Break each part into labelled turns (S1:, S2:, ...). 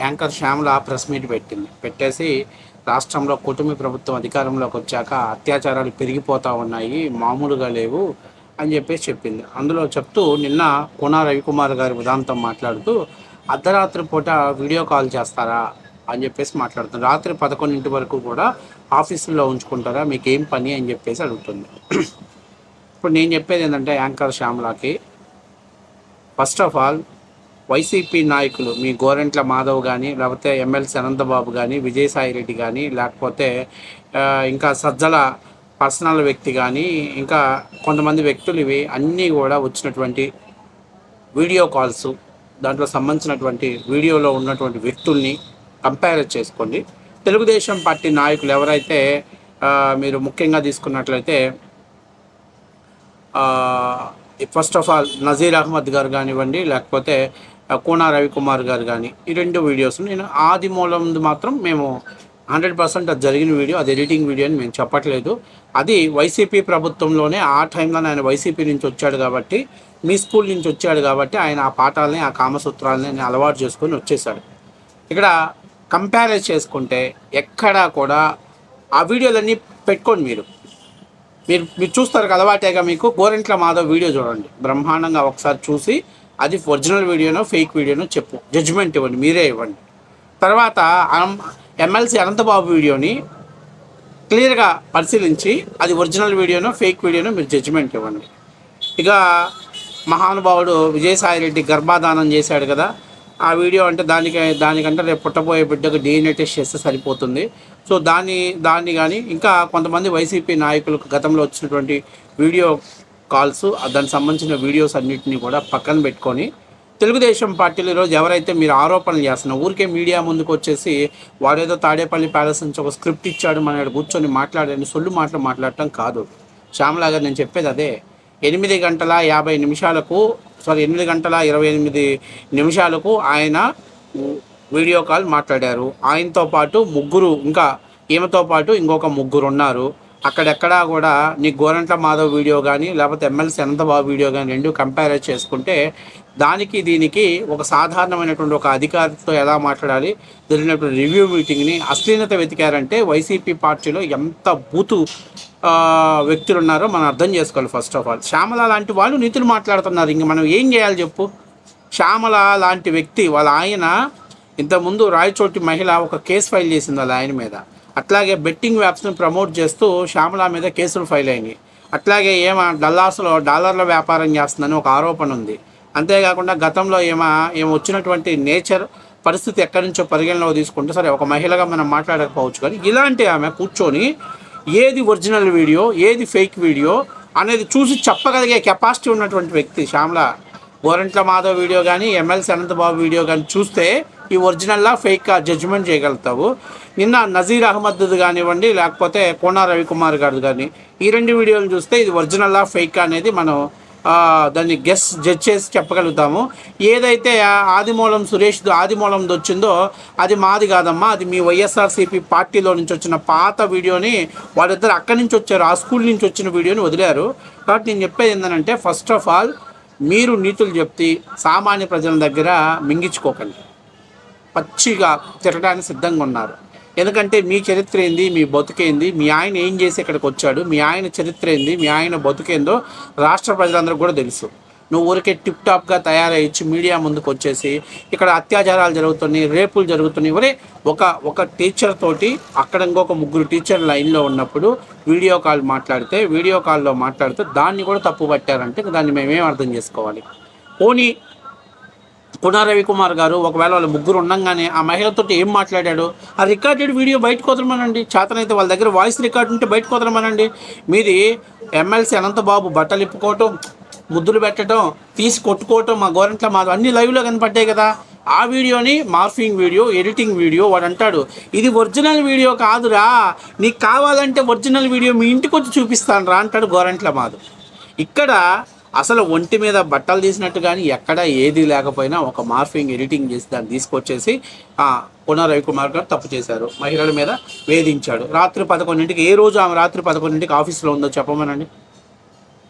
S1: Anchor Shyamala press meet పెట్టింది. పెట్టేసి రాష్ట్రంలో కూటమి ప్రభుత్వం అధికారంలోకి వచ్చాక అత్యాచారాలు పెరిగిపోతూ ఉన్నాయి మామూలుగా లేవు అని చెప్పేసి చెప్పింది. అందులో చెప్తూ నిన్న కోనా రవికుమార్ గారి ఉదాంతం మాట్లాడుతూ అర్ధరాత్రి పూట వీడియో కాల్ చేస్తారా? అని చెప్పేసి మాట్లాడుతుంది. రాత్రి పదకొండింటి వరకు కూడా ఆఫీసులో ఉంచుకుంటారా మీకు ఏం పని అని చెప్పేసి అడుగుతుంది. ఇప్పుడు నేను చెప్పేది ఏంటంటే యాంకర్ శ్యామలాకి ఫస్ట్ ఆఫ్ ఆల్ వైసీపీ నాయకులు మీ గోరెంట్ల మాధవ్ కానీ లేకపోతే ఎమ్మెల్సీ అనంతబాబు కానీ విజయసాయి రెడ్డి కానీ లేకపోతే ఇంకా సజ్జల పర్సనల్ వ్యక్తి కానీ ఇంకా కొంతమంది వ్యక్తులు ఇవి అన్నీ కూడా వచ్చినటువంటి వీడియో కాల్స్ దాంట్లో సంబంధించినటువంటి వీడియోలో ఉన్నటువంటి వ్యక్తుల్ని కంపేర్ చేసుకోండి. తెలుగుదేశం పార్టీ నాయకులు ఎవరైతే మీరు ముఖ్యంగా తీసుకున్నట్లయితే first of all Nazeer Ahmed garu కానివ్వండి లేకపోతే కోనా రవికుమార్ గారు కానీ ఈ రెండు వీడియోస్ నేను ఆది మూలం మాత్రం మేము హండ్రెడ్ పర్సెంట్ అది జరిగిన వీడియో అది ఎడిటింగ్ వీడియో అని మేము చెప్పట్లేదు. అది వైసీపీ ప్రభుత్వంలోనే ఆ టైంలో ఆయన వైసీపీ నుంచి వచ్చాడు కాబట్టి మీ స్కూల్ నుంచి వచ్చాడు కాబట్టి ఆయన ఆ పాఠాలని ఆ కామసూత్రాలని అలవాటు చేసుకొని వచ్చేసాడు. ఇక్కడ కంపేర్ చేసుకుంటే ఎక్కడా కూడా ఆ వీడియోలన్నీ పెట్టుకోండి మీరు. మీరు మీరు చూస్తారు అలవాటేగా మీకు? గోరెంట్ల మాధవ్ వీడియో చూడండి. బ్రహ్మాండంగా ఒకసారి చూసి అది ఒరిజినల్ వీడియోనో ఫేక్ వీడియోనో చెప్పు. జడ్జిమెంట్ ఇవ్వండి మీరే ఇవ్వండి. తర్వాత ఎమ్మెల్సీ అనంతబాబు వీడియోని క్లియర్గా పరిశీలించి అది ఒరిజినల్ వీడియోనో ఫేక్ వీడియోనో మీరు జడ్జిమెంట్ ఇవ్వండి. ఇక మహానుభావుడు విజయసాయిరెడ్డి గర్భాధానం చేశాడు కదా. ఆ వీడియో అంటే దానికి దానికంటే రేపు పుట్టబోయే బిడ్డకు డిఎన్ఏ టెస్ట్ చేస్తే సరిపోతుంది. సో దాన్ని దాన్ని కానీ ఇంకా కొంతమంది వైసీపీ నాయకులకు గతంలో వచ్చినటువంటి వీడియో కాల్స్ దానికి సంబంధించిన వీడియోస్ అన్నింటినీ కూడా పక్కన పెట్టుకొని తెలుగుదేశం పార్టీలో ఈరోజు ఎవరైతే మీరు ఆరోపణలు చేస్తున్నారు ఊరికే మీడియా ముందుకు వచ్చేసి వాడేదో తాడేపల్లి ప్యాలెస్ నుంచి ఒక స్క్రిప్ట్ ఇచ్చాడు మన కూర్చొని మాట్లాడని సొల్లు మాటలు మాట్లాడటం కాదు. శ్యామలా గారు నేను చెప్పేది అదే. ఎనిమిది గంటల యాభై నిమిషాలకు సారీ ఎనిమిది గంటల ఇరవై ఎనిమిది నిమిషాలకు ఆయన వీడియో కాల్ మాట్లాడారు. ఆయనతో పాటు ముగ్గురు ఇంకా ఈమెతో పాటు ఇంకొక ముగ్గురు ఉన్నారు అక్కడెక్కడా కూడా నీ గోరంట్ల మాధవ్ వీడియో కానీ లేకపోతే ఎమ్మెల్సీ అనంతబాబు వీడియో కానీ రెండు కంపేర్ చేసుకుంటే దానికి దీనికి ఒక సాధారణమైనటువంటి ఒక అధికారితో ఎలా మాట్లాడాలి? జరిగినటువంటి రివ్యూ మీటింగ్ని అశ్లీలత వెతికారంటే వైసీపీ పార్టీలో ఎంత బూతు వ్యక్తులు ఉన్నారో మనం అర్థం చేసుకోవాలి ఫస్ట్ ఆఫ్ ఆల్ శ్యామల లాంటి వాళ్ళు నీతులు మాట్లాడుతున్నారు. ఇంక మనం ఏం చేయాలి చెప్పు? శ్యామల లాంటి వ్యక్తి వాళ్ళ ఆయన ఇంతకుముందు రాయచోటి మహిళ ఒక కేసు ఫైల్ చేసింది వాళ్ళ ఆయన మీద. అట్లాగే బెట్టింగ్ వ్యాప్స్ని ప్రమోట్ చేస్తూ శ్యామల మీద కేసులు ఫైల్ అయినాయి అట్లాగే ఏమ డల్లాస్లో డాలర్ల వ్యాపారం చేస్తుందని ఒక ఆరోపణ ఉంది. అంతేకాకుండా గతంలో ఏమో ఏమో వచ్చినటువంటి నేచర్ పరిస్థితి ఎక్కడి నుంచో పరిగణలో తీసుకుంటే సరే ఒక మహిళగా మనం మాట్లాడకపోవచ్చు కానీ ఇలాంటి ఆమె కూర్చొని ఏది ఒరిజినల్ వీడియో ఏది ఫేక్ వీడియో అనేది చూసి చెప్పగలిగే కెపాసిటీ ఉన్నటువంటి వ్యక్తి శ్యామల. గోరంట్ల మాధవ్ వీడియో కానీ ఎమ్మెల్సీ అనంతబాబు వీడియో కానీ చూస్తే ఈ ఒరిజినల్లా ఫేక్ జడ్జిమెంట్ చేయగలుగుతావు. నిన్న నజీర్ అహ్మద్ కానివ్వండి లేకపోతే కోనా రవికుమార్ గారు కానీ ఈ రెండు వీడియోలు చూస్తే ఇది ఒరిజినల్లా ఫేక్ అనేది మనం దాన్ని గెస్ జడ్జ్ చేసి చెప్పగలుగుతాము. ఏదైతే ఆదిమూలం సురేష్ ఆదిమూలం వచ్చిందో అది మాది కాదమ్మా అది మీ వైఎస్ఆర్సీపీ పార్టీలో నుంచి వచ్చిన పాత వీడియోని వాళ్ళిద్దరు అక్కడి నుంచి వచ్చారు ఆ స్కూల్ నుంచి వచ్చిన వీడియోని వదిలారు. కాబట్టి నేను చెప్పేది ఏంటంటే ఫస్ట్ ఆఫ్ ఆల్ మీరు నీతులు చెప్తే సామాన్య ప్రజల దగ్గర మింగించుకోకండి. పచ్చిగా తిరగడానికి సిద్ధంగా ఉన్నారు. ఎందుకంటే మీ చరిత్ర ఏంది? మీ బతుకేంది మీ ఆయన ఏం చేసి ఇక్కడికి వచ్చాడు? మీ ఆయన చరిత్ర ఏంది? మీ ఆయన బతుకేందో రాష్ట్ర ప్రజలందరికీ కూడా తెలుసు. నువ్వు ఊరికే టిప్ టాప్గా తయారయ్యి మీడియా ముందుకు వచ్చేసి ఇక్కడ అత్యాచారాలు జరుగుతున్నాయి రేపులు జరుగుతున్నాయి. ఒరే ఒక ఒక టీచర్ తోటి అక్కడ ఇంకొక ముగ్గురు టీచర్ లైన్లో ఉన్నప్పుడు వీడియో కాల్ మాట్లాడితే వీడియో కాల్లో మాట్లాడితే దాన్ని కూడా తప్పు పట్టారంటే దాన్ని మేమేం అర్థం చేసుకోవాలి? పోనీ పునా రవికుమార్ గారు ఒకవేళ వాళ్ళ ముగ్గురు ఉండంగానే ఆ మహిళతో ఏం మాట్లాడాడు? ఆ రికార్డెడ్ వీడియో బయటకు వదలమనండి. చేతనైతే వాళ్ళ దగ్గర వాయిస్ రికార్డు ఉంటే బయటకు వదలమనండి. మీది ఎమ్మెల్సీ అనంతబాబు బట్టలు ఇప్పుకోవటం ముద్దులు పెట్టడం తీసి కొట్టుకోవటం మా గవర్నమెంట్లో మా అన్ని లైవ్లో కనపడ్డాయి కదా. ఆ వీడియోని మార్ఫింగ్ వీడియో ఎడిటింగ్ వీడియో వాడు అంటాడు. ఇది ఒరిజినల్ వీడియో కాదురా. నీకు కావాలంటే ఒరిజినల్ వీడియో మీ ఇంటికి వచ్చి చూపిస్తాను రా అంటాడు గోరంట్ల మాధవ్ ఇక్కడ అసలు ఒంటి మీద బట్టలు తీసినట్టు కానీ ఎక్కడ ఏది లేకపోయినా ఒక మార్ఫింగ్ ఎడిటింగ్ చేసి దాన్ని తీసుకొచ్చేసి ఆ, రవికుమార్ గారు తప్పు చేశారు. మహిళల మీద వేధించాడు. రాత్రి పదకొండింటికి ఏ రోజు ఆమె రాత్రి పదకొండింటికి ఆఫీస్లో ఉందో చెప్పమనండి?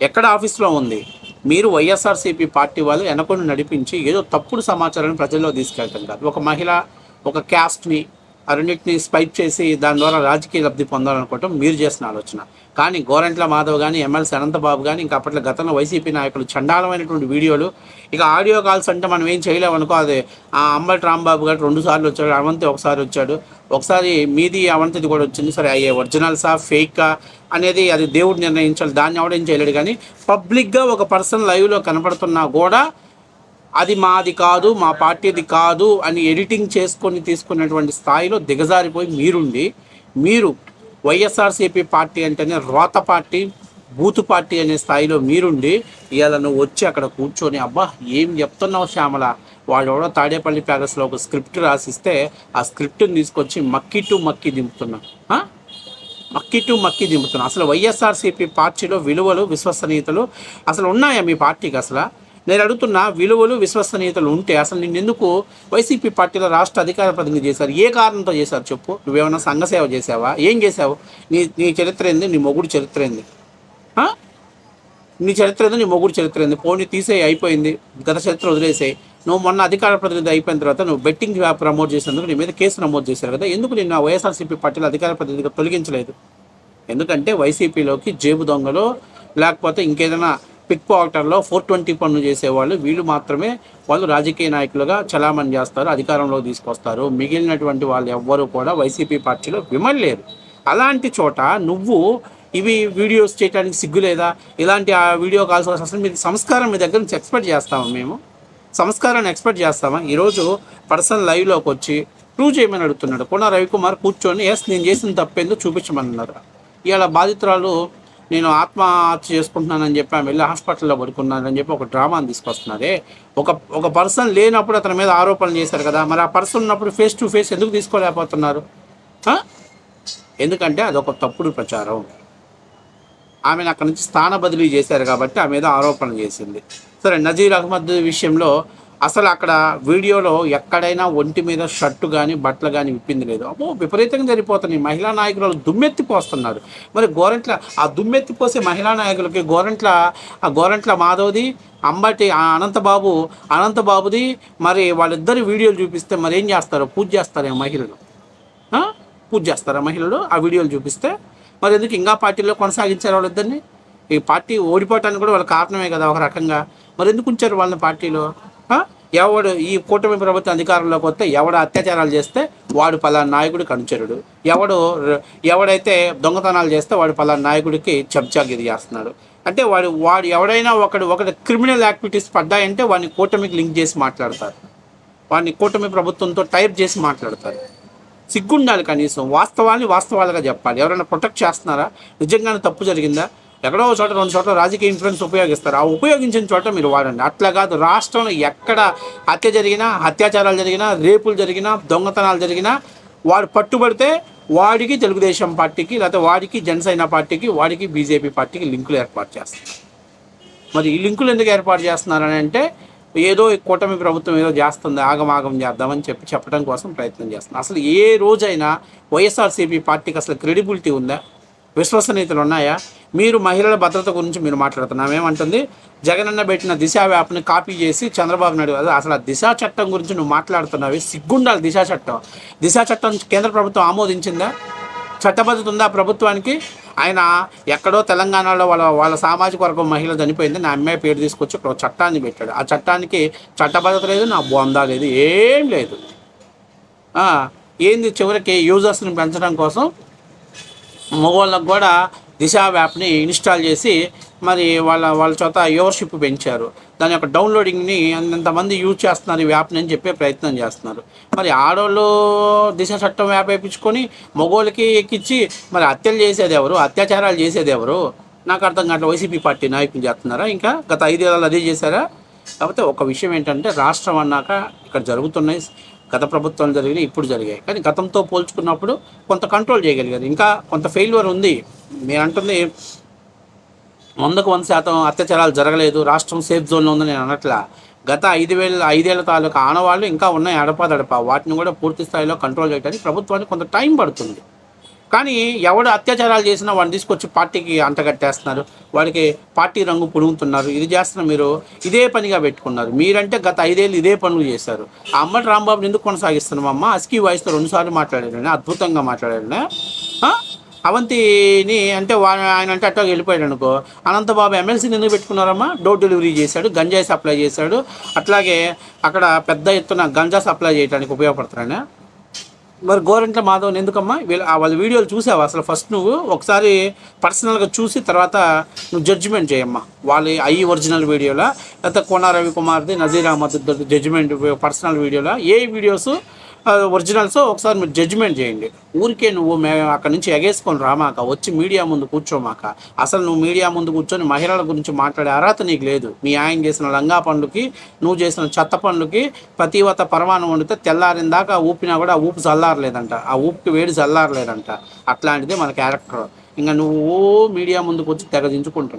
S1: ఎక్కడ ఆఫీస్లో ఉంది? మీరు వైఎస్ఆర్సీపీ పార్టీ వాళ్ళు వెనకొని నడిపించి ఏదో తప్పుడు సమాచారాన్ని ప్రజల్లో తీసుకెళ్తాం కాదు. ఒక మహిళ ఒక క్యాస్ట్ని ఆ రెండింటిని స్పైప్ చేసి దాని ద్వారా రాజకీయ లబ్ధి పొందాలనుకోవటం మీరు చేసిన ఆలోచన. కానీ గోరంట్ల మాధవ్ కానీ ఎమ్మెల్సీ అనంతబాబు కానీ ఇంకా అప్పట్లో గతంలో వైసీపీ నాయకులు చండాలమైనటువంటి వీడియోలు ఇక ఆడియో కాల్స్ అంటే మనం ఏం చేయలేము అనుకో అదే ఆ అంబటి రాంబాబు గారు రెండు సార్లు వచ్చాడు అవంతి ఒకసారి వచ్చాడు ఒకసారి మీది అవంతిది కూడా వచ్చింది సరే అయ్యే ఒరిజినల్సా ఫేకా అనేది అది దేవుడు నిర్ణయించాలి దాన్ని ఎవడేం చేయలేడు కానీ పబ్లిక్గా ఒక పర్సన్ లైవ్లో కనపడుతున్నా కూడా అది మాది కాదు మా పార్టీది కాదు అని ఎడిటింగ్ చేసుకొని తీసుకున్నటువంటి స్థాయిలో దిగజారిపోయి మీరుండి మీరు వైఎస్ఆర్సీపీ పార్టీ అంటేనే రోత పార్టీ బూతు పార్టీ అనే స్థాయిలో మీరుండి ఇవాళ నువ్వు వచ్చి అక్కడ కూర్చొని అబ్బా ఏం చెప్తున్నావు శ్యామల? వాడు ఎవడో తాడేపల్లి ప్యాలెస్లో ఒక స్క్రిప్ట్ రాసిస్తే ఆ స్క్రిప్ట్ని తీసుకొచ్చి మక్కి టు మక్కి దింపుతున్నా. మక్కి టు మక్కి దింపుతున్నా. అసలు వైఎస్ఆర్సీపీ పార్టీలో విలువలు విశ్వసనీయతలు అసలు ఉన్నాయా మీ పార్టీకి అసలు? నేను అడుగుతున్న విలువలు విశ్వసనీయతలు ఉంటే అసలు నిన్ను ఎందుకు వైసీపీ పార్టీలో రాష్ట్ర అధికార ప్రతినిధి చేశారు? ఏ కారణంతో చేశారు చెప్పు? నువ్వేమన్నా సంఘసేవ చేసావా ఏం చేసావు నీ నీ చరిత్ర ఏంది? నీ మొగుడు చరిత్ర ఏంది? నీ చరిత్ర ఏంది? నీ మొగుడు చరిత్ర ఏంది? పోనీ తీసేయి అయిపోయింది. గత చరిత్ర వదిలేసేయి. నువ్వు మొన్న అధికార ప్రతినిధి అయిపోయిన తర్వాత నువ్వు బెట్టింగ్ ప్రమోట్ చేసినందుకు నీ మీద కేసు నమోదు చేశారు కదా. ఎందుకు నిన్న వైఎస్ఆర్సీపీ పార్టీలో అధికార ప్రతినిధిగా తొలగించలేదు? ఎందుకంటే వైసీపీలోకి జేబు దొంగలు లేకపోతే ఇంకేదైనా పిక్ పాకెటర్లో ఫోర్ ట్వంటీ పనులు చేసేవాళ్ళు. వీళ్ళు మాత్రమే వాళ్ళు రాజకీయ నాయకులుగా చలామణి చేస్తారు అధికారంలో తీసుకొస్తారు. మిగిలినటువంటి వాళ్ళు ఎవ్వరూ కూడా వైసీపీ పార్టీలో విమల్లేరు. అలాంటి చోట నువ్వు ఇవి వీడియోస్ చేయడానికి సిగ్గు లేదా? ఇలాంటి ఆ వీడియో కాల్స్ అసలు మీరు సంస్కారం మీ దగ్గర నుంచి ఎక్స్పెక్ట్ చేస్తాము మేము? సంస్కారాన్ని ఎక్స్పెక్ట్ చేస్తామా? ఈరోజు పర్సన్ లైవ్లోకి వచ్చి ప్రూవ్ చేయమని అడుగుతున్నాడు. కొన రవికుమార్ కూర్చొని ఎస్ నేను చేసిన తప్పేందో చూపించమన్నారు? ఇవాళ బాధితురాలు నేను ఆత్మహత్య చేసుకుంటున్నానని చెప్పి ఆమె వెళ్ళి హాస్పిటల్లో పడుకున్నానని చెప్పి ఒక డ్రామాని తీసుకొస్తున్నారే. ఒక ఒక పర్సన్ లేనప్పుడు అతని మీద ఆరోపణలు చేశారు కదా మరి ఆ పర్సన్ ఉన్నప్పుడు ఫేస్ టు ఫేస్ ఎందుకు తీసుకోలేకపోతున్నారు? ఎందుకంటే అదొక తప్పుడు ప్రచారం. ఆమెను అక్కడి నుంచి స్థాన బదిలీ చేశారు కాబట్టి ఆమె మీద ఆరోపణ చేసింది. సరే నజీర్ అహ్మద్ విషయంలో అసలు అక్కడ వీడియోలో ఎక్కడైనా ఒంటి మీద షర్టు కానీ బట్టలు కానీ విప్పింది లేదు. అమ్మో విపరీతంగా జరిగిపోతున్నాయి. మహిళా నాయకులు దుమ్మెత్తిపోస్తున్నారు మరి గోరంట్ల ఆ దుమ్మెత్తిపోసే మహిళా నాయకులకి గోరంట్ల ఆ గోరంట్ల మాధవ్ది అంబటి ఆ అనంతబాబు అనంతబాబుది మరి వాళ్ళిద్దరు వీడియోలు చూపిస్తే మరి ఏం చేస్తారు? పూజ చేస్తారు మహిళలు? పూజ చేస్తారా మహిళలు? ఆ వీడియోలు చూపిస్తే మరి ఎందుకు ఇంకా పార్టీలో కొనసాగించారు వాళ్ళిద్దరిని? ఈ పార్టీ ఓడిపోవటానికి కూడా వాళ్ళ కారణమే కదా ఒక రకంగా. మరి ఎందుకు ఉంచారు వాళ్ళని పార్టీలో? ఎవడు ఈ కూటమి ప్రభుత్వం అధికారంలోకి వస్తే ఎవడు అత్యాచారాలు చేస్తే వాడు పలానా నాయకుడికి అనుచరుడు ఎవడు ఎవడైతే దొంగతనాలు చేస్తే వాడు పలానా నాయకుడికి చెంచాగిరి చేస్తున్నాడు. అంటే వాడు వాడు ఎవడైనా ఒకడు ఒకటి క్రిమినల్ యాక్టివిటీస్ పడ్డాయంటే వాడిని కూటమికి లింక్ చేసి మాట్లాడతారు. వాడిని కూటమి ప్రభుత్వంతో టైప్ చేసి మాట్లాడతారు. సిగ్గుండాలి కనీసం. వాస్తవాన్ని వాస్తవాలుగా చెప్పాలి. ఎవరైనా ప్రొటెక్ట్ చేస్తున్నారా? నిజంగానే తప్పు జరిగిందా? ఎక్కడో చోట రెండు చోట్ల రాజకీయ ఇన్ఫ్లుయెన్స్ ఉపయోగిస్తారు. ఆ ఉపయోగించిన చోట మీరు వాడండి. అట్లా కాదు రాష్ట్రంలో ఎక్కడ హత్య జరిగినా అత్యాచారాలు జరిగినా రేపులు జరిగినా దొంగతనాలు జరిగినా వాడు పట్టుబడితే వాడికి తెలుగుదేశం పార్టీకి లేకపోతే వాడికి జనసేన పార్టీకి వాడికి బీజేపీ పార్టీకి లింకులు ఏర్పాటు చేస్తారు. మరి ఈ లింకులు ఎందుకు ఏర్పాటు చేస్తున్నారని అంటే ఏదో కూటమి ప్రభుత్వం ఏదో చేస్తుంది ఆగమాగం చేద్దామని చెప్పి చెప్పడం కోసం ప్రయత్నం చేస్తుంది అసలు ఏ రోజైనా వైఎస్ఆర్సీపీ పార్టీకి అసలు క్రెడిబిలిటీ ఉందా? విశ్వసనీయతలు ఉన్నాయా మీరు మహిళల భద్రత గురించి మీరు మాట్లాడుతున్నాం ఏమంటుంది జగనన్న పెట్టిన దిశ యాప్ని కాపీ చేసి చంద్రబాబు నాయుడు అసలు ఆ దిశ చట్టం గురించి నువ్వు మాట్లాడుతున్నావి. సిగ్గుండాలి దిశ చట్టం. దిశ చట్టం కేంద్ర ప్రభుత్వం ఆమోదించిందా? చట్టబద్ధత ఉందా ప్రభుత్వానికి? ఆయన ఎక్కడో తెలంగాణలో వాళ్ళ వాళ్ళ సామాజిక వర్గం మహిళ చనిపోయింది. నా అమ్మాయి పేరు తీసుకొచ్చి ఒక చట్టాన్ని పెట్టాడు. ఆ చట్టానికి చట్టబద్ధత లేదు నా బొందా లేదు ఏం లేదు. ఏంది చివరికి యూజర్స్ని పెంచడం కోసం మగవాళ్ళకు కూడా దిశ యాప్ని ఇన్స్టాల్ చేసి మరి వాళ్ళ వాళ్ళ చేత యువర్షిప్ పెంచారు. దాని యొక్క డౌన్లోడింగ్ని ఎంతమంది యూజ్ చేస్తున్నారు ఈ యాప్ని అని చెప్పే ప్రయత్నం చేస్తున్నారు. మరి ఆడవాళ్ళు దిశ చట్టం యాప్ వేయించుకొని మగవాళ్ళకి ఎక్కించి మరి హత్యలు చేసేది ఎవరు? అత్యాచారాలు చేసేది ఎవరు? నాకు అర్థం కావట్లేదు వైసీపీ పార్టీ నాయకులు చేస్తున్నారా? ఇంకా గత ఐదేళ్ళు అదే చేశారా? కాకపోతే ఒక విషయం ఏంటంటే రాష్ట్రం అన్నాక ఇక్కడ జరుగుతున్నాయి. గత ప్రభుత్వం జరిగినాయి ఇప్పుడు జరిగాయి. కానీ గతంతో పోల్చుకున్నప్పుడు కొంత కంట్రోల్ చేయగలిగారు. ఇంకా కొంత ఫెయిల్యూర్ ఉంది. మీరు అంటుంది వందకు వంద శాతం అత్యాచారాలు జరగలేదు. రాష్ట్రం సేఫ్ జోన్లో ఉందని నేను అనట్లా. గత ఐదు వేల ఐదేళ్ళ తాలూకా ఆనవాళ్ళు ఇంకా ఉన్నాయి అడపా వాటిని కూడా పూర్తి స్థాయిలో కంట్రోల్ చేయడానికి ప్రభుత్వానికి కొంత టైం పడుతుంది. కానీ ఎవడు అత్యాచారాలు చేసినా వాడిని తీసుకొచ్చి పార్టీకి అంటగట్టేస్తున్నారు. వాడికి పార్టీ రంగు పుడుగుతున్నారు. ఇది చేస్తున్న మీరు ఇదే పనిగా పెట్టుకున్నారు. మీరంటే గత ఐదేళ్ళు ఇదే పనులు చేశారు. ఆ అమ్మటి రాంబాబుని ఎందుకు కొనసాగిస్తున్నామమ్మ? అస్కీ వాయిస్తో రెండుసార్లు మాట్లాడాడు అద్భుతంగా మాట్లాడాడు అవంతిని అంటే వా- ఆయన అంటే అట్టా వెళ్ళిపోయాడు అనుకో. అనంతబాబు ఎమ్మెల్సీని ఎందుకు పెట్టుకున్నారమ్మా? డోర్ డెలివరీ చేశాడు గంజాయి సప్లై చేశాడు. అట్లాగే అక్కడ పెద్ద ఎత్తున గంజా సప్లై చేయడానికి ఉపయోగపడుతున్నాడా మరి గోరంట్ల మాధవన్ ఎందుకమ్మా? వీళ్ళ వాళ్ళ వీడియోలు చూసావు? అసలు ఫస్ట్ నువ్వు ఒకసారి పర్సనల్గా చూసి తర్వాత నువ్వు జడ్జిమెంట్ చేయమ్మా. వాళ్ళ ఐ ఒరిజినల్ వీడియోలా లేకపోతే కోనా రవికుమార్ది నజీర్ అహ్మద్ జడ్జిమెంట్ పర్సనల్ వీడియోలా ఏ వీడియోస్ ఒరిజినల్స్ ఒకసారి మీరు జడ్జిమెంట్ చేయండి. ఊరికే నువ్వు మేము అక్కడ నుంచి ఎగేసుకొని రామాక వచ్చి మీడియా ముందు కూర్చోమాక అసలు నువ్వు మీడియా ముందు కూర్చొని మహిళల గురించి మాట్లాడే అర్హత నీకు లేదు. మీ ఆయన చేసిన లంగా పనులకి నువ్వు చేసిన చెత్త పనులకి ప్రతివత పరమాణం వండితే తెల్లారిన దాకా ఊపినా కూడా ఆ ఊపు చల్లారలేదంట. ఆ ఊపికి వేడి చల్లారలేదంట. అట్లాంటిదే మన క్యారెక్టర్ ఇంకా నువ్వు మీడియా ముందుకు వచ్చి తెగదించుకుంటున్నావు